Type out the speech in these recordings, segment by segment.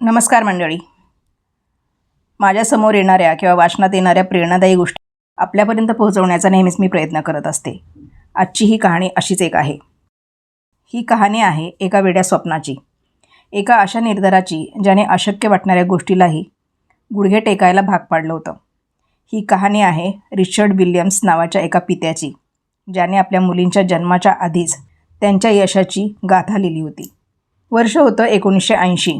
नमस्कार मंडळी. माझ्यासमोर येणाऱ्या किंवा वाचनात येणाऱ्या प्रेरणादायी गोष्टी आपल्यापर्यंत पोहोचवण्याचा नेहमीच मी प्रयत्न करत असते. आजची ही कहाणी अशीच एक आहे. ही कहाणी आहे एका वेड्या स्वप्नाची. एका अशा निर्धाराची ज्याने अशक्य वाटणाऱ्या गोष्टीलाही गुडघे टेकायला भाग पाडलं होतं. ही कहाणी आहे रिचर्ड विल्यम्स नावाच्या एका पित्याची ज्याने आपल्या मुलींच्या जन्माच्या आधीच त्यांच्या यशाची गाथा लिहिली होती. वर्ष होतं एकोणीसशे ऐंशी.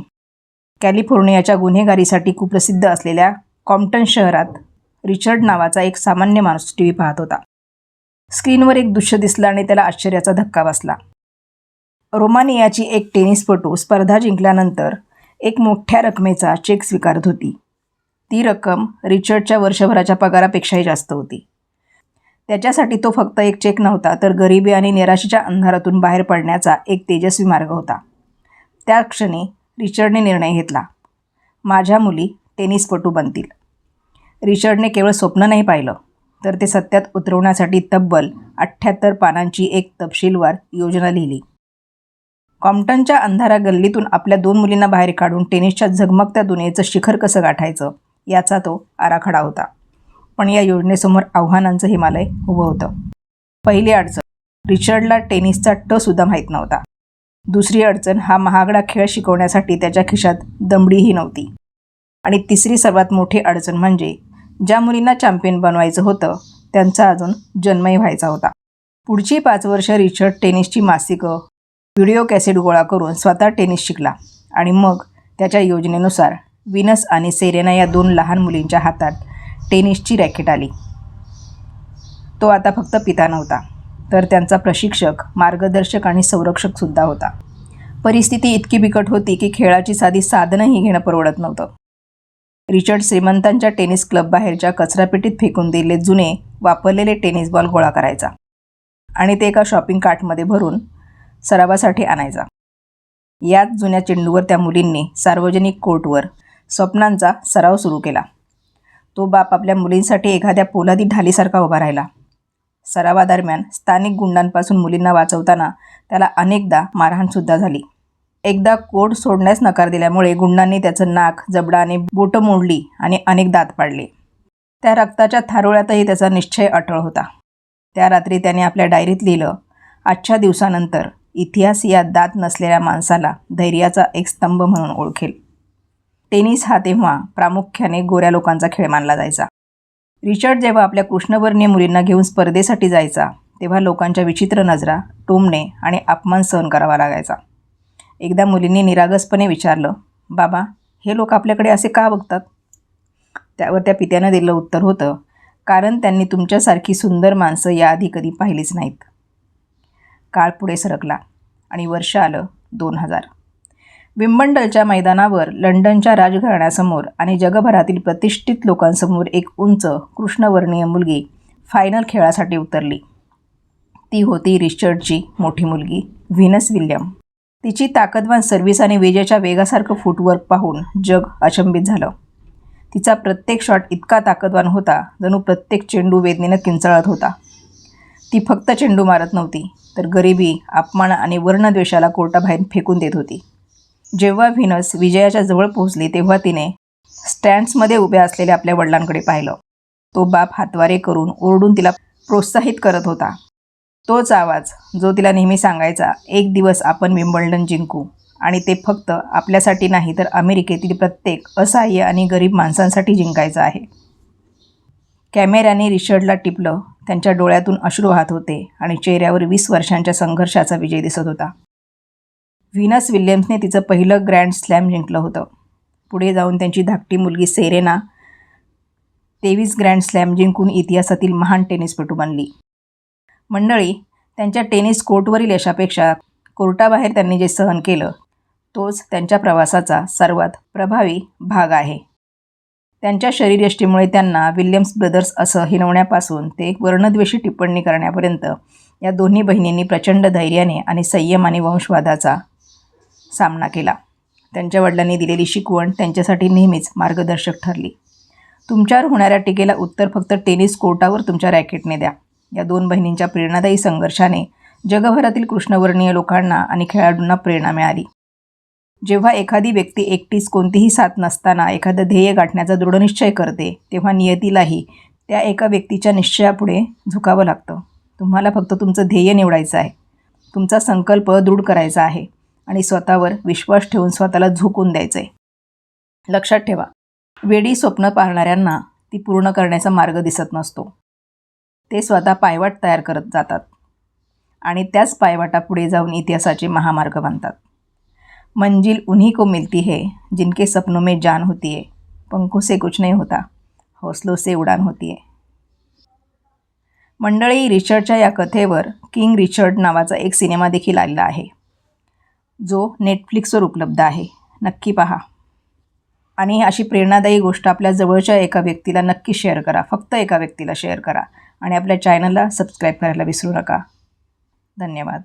कॅलिफोर्नियाच्या गुन्हेगारीसाठी कुप्रसिद्ध असलेल्या कॉम्प्टन शहरात रिचर्ड नावाचा एक सामान्य माणूस टी व्ही पाहत होता. स्क्रीनवर एक दृश्य दिसलं आणि त्याला आश्चर्याचा धक्का बसला. रोमानियाची एक टेनिसपटू स्पर्धा जिंकल्यानंतर एक मोठ्या रकमेचा चेक स्वीकारत होती. ती रक्कम रिचर्डच्या वर्षभराच्या पगारापेक्षाही जास्त होती. त्याच्यासाठी तो फक्त एक चेक नव्हता तर गरिबी आणि निराशेच्या अंधारातून बाहेर पडण्याचा एक तेजस्वी मार्ग होता. त्या क्षणी रिचर्डने निर्णय घेतला. माझ्या मुली टेनिसपटू बनतील. रिचर्डने केवळ स्वप्न नाही पाहिलं तर ते सत्यात उतरवण्यासाठी तब्बल अठ्ठ्याहत्तर पानांची एक तपशीलवार योजना लिहिली. कॉम्प्टनच्या अंधारा गल्लीतून आपल्या दोन मुलींना बाहेर काढून टेनिसच्या झगमगत्या दुनियेचं शिखर कसं गाठायचं याचा तो आराखडा होता. पण या योजनेसमोर आव्हानांचं हिमालय उभं होतं. पहिली अडचण रिचर्डला टेनिसचा टसुद्धा माहीत नव्हता. दुसरी अडचण हा महागडा खेळ शिकवण्यासाठी त्याच्या खिशात दमडीही नव्हती. आणि तिसरी सर्वात मोठी अडचण म्हणजे ज्या मुलींना चॅम्पियन बनवायचं होतं त्यांचा अजून जन्मही व्हायचा होता. पुढची पाच वर्ष रिचर्ड टेनिसची मासिकं व्हिडिओ कॅसेट गोळा करून स्वतः टेनिस शिकला. आणि मग त्याच्या योजनेनुसार विनस आणि सेरेना या दोन लहान मुलींच्या हातात टेनिसची रॅकेट आली. तो आता फक्त पिता नव्हता. तर त्यांचा प्रशिक्षक मार्गदर्शक आणि संरक्षकसुद्धा होता. परिस्थिती इतकी बिकट होती की खेळाची साधी साधनंही घेणं परवडत नव्हतं. रिचर्ड श्रीमंतांच्या टेनिस क्लब बाहेरच्या कचरापेटीत फेकून दिलेले जुने वापरलेले टेनिस बॉल गोळा करायचा आणि ते एका शॉपिंग कार्टमध्ये भरून सरावासाठी आणायचा. याच जुन्या चेंडूवर त्या मुलींनी सार्वजनिक कोर्टवर स्वप्नांचा सराव सुरू केला. तो बाप आपल्या मुलींसाठी एखाद्या पोलादी ढालीसारखा उभा राहिला. सरावादरम्यान स्थानिक गुंडांपासून मुलींना वाचवताना त्याला अनेकदा मारहाणसुद्धा झाली. एकदा कोट सोडण्यास नकार दिल्यामुळे गुंडांनी त्याचं नाक जबडाने बोटं मोडली आणि अनेक दात पाडले. त्या रक्ताच्या थारोळ्यातही त्याचा निश्चय अटळ होता. त्या रात्री त्याने आपल्या डायरीत लिहिलं आजच्या दिवसानंतर इतिहास या दात नसलेल्या माणसाला धैर्याचा एक स्तंभ म्हणून ओळखेल. टेनिस हा तेव्हा प्रामुख्याने गोऱ्या लोकांचा खेळ मानला जायचा. रिचर्ड जेव्हा आपल्या कृष्णवर्णीय मुलींना घेऊन स्पर्धेसाठी जायचा तेव्हा लोकांच्या विचित्र नजरा टोमणे आणि अपमान सहन करावा लागायचा. एकदा मुलींनी निरागसपणे विचारलं बाबा हे लोक आपल्याकडे असे का बघतात? त्यावर त्या पित्यानं दिलं उत्तर होतं कारण त्यांनी तुमच्यासारखी सुंदर माणसं याआधी कधी पाहिलीच नाहीत. काळ पुढे सरकला आणि वर्ष आलं दोन हजार. विम्बंडलच्या मैदानावर लंडनच्या राजघराण्यासमोर आणि जगभरातील प्रतिष्ठित लोकांसमोर एक उंच कृष्णवर्णीय मुलगी फायनल खेळासाठी उतरली. ती होती रिचर्डची मोठी मुलगी व्हिनस विल्यम. तिची ताकदवान सर्व्हिस आणि विजेच्या वेगासारखं फुटवर्क पाहून जग अचंबित झालं. तिचा प्रत्येक शॉट इतका ताकदवान होता जणू प्रत्येक चेंडू वेदनेनं किंचाळत होता. ती फक्त चेंडू मारत नव्हती तर गरिबी अपमान आणि वर्णद्वेषाला कोर्टाबाहेर फेकून देत होती. जेव्हा व्हिनस विजयाच्या जवळ पोहोचली तेव्हा तिने स्टँड्समध्ये उभ्या असलेल्या आपल्या वडिलांकडे पाहिलं. तो बाप हातवारे करून ओरडून तिला प्रोत्साहित करत होता. तोच आवाज जो तिला नेहमी सांगायचा एक दिवस आपण विम्बल्डन जिंकू. आणि ते फक्त आपल्यासाठी नाही तर अमेरिकेतील प्रत्येक असहाय्य आणि गरीब माणसांसाठी जिंकायचं आहे. कॅमेऱ्याने रिशर्डला टिपलं. त्यांच्या डोळ्यातून अश्रू वाहत होते आणि चेहऱ्यावर वीस वर्षांच्या संघर्षाचा विजय दिसत होता. व्हिनस विल्यम्सने तिचं पहिलं ग्रँड स्लॅम जिंकलं होतं. पुढे जाऊन त्यांची धाकटी मुलगी सेरेना तेवीस ग्रँड स्लॅम जिंकून इतिहासातील महान टेनिसपटू बनली. मंडळी त्यांच्या टेनिस कोर्टवरील यशापेक्षा कोर्टाबाहेर त्यांनी जे सहन केलं तोच त्यांच्या प्रवासाचा सर्वात प्रभावी भाग आहे. त्यांच्या शरीरयष्टीमुळे त्यांना विल्यम्स ब्रदर्स असं हिनवण्यापासून ते वर्णद्वेषी टिप्पणी करण्यापर्यंत या दोन्ही बहिणींनी प्रचंड धैर्याने आणि संयम आणि वंशवादाचा सामना केला. त्यांच्या वडिलांनी दिलेली शिकवण त्यांच्यासाठी नेहमीच मार्गदर्शक ठरली. तुमच्यावर होणाऱ्या टीकेला उत्तर फक्त टेनिस कोर्टावर तुमच्या रॅकेटने द्या. या दोन बहिणींच्या प्रेरणादायी संघर्षाने जगभरातील कृष्णवर्णीय लोकांना आणि खेळाडूंना प्रेरणा मिळाली. जेव्हा एखादी व्यक्ती एकटीच कोणतीही साथ नसताना एखादं ध्येय गाठण्याचा दृढनिश्चय करते तेव्हा नियतीलाही त्या एका व्यक्तीच्या निश्चयापुढे झुकावं लागतं. तुम्हाला फक्त तुमचं ध्येय निवडायचं आहे. तुमचा संकल्प दृढ करायचा आहे. आणि स्वतःवर विश्वास ठेवून स्वतःला झोकून द्यायचं आहे लक्षात ठेवा वेडी स्वप्न पाहणाऱ्यांना ती पूर्ण करण्याचा मार्ग दिसत नसतो. ते स्वतः पायवाट तयार करत जातात आणि त्याच पायवाटापुढे जाऊन इतिहासाचे महामार्ग बनतात मंजिल उन्हीं को मिलती है जिनके सपनों में जान होती है. पंखों से कुछ नहीं होता हौसलों से उडान होती है. मंडळी रिचर्डच्या या कथेवर किंग रिचर्ड नावाचा एक सिनेमा देखील आलेला आहे. जो नेटफ्लिक्सवर उपलब्ध आहे. नक्की पहा. आणि अशी प्रेरणादायी गोष्ट आपल्या जवळच्या एका व्यक्तीला नक्की शेअर करा. फक्त एका व्यक्तीला शेअर करा. आणि आपल्या चॅनलला सबस्क्राईब करायला विसरू नका. धन्यवाद.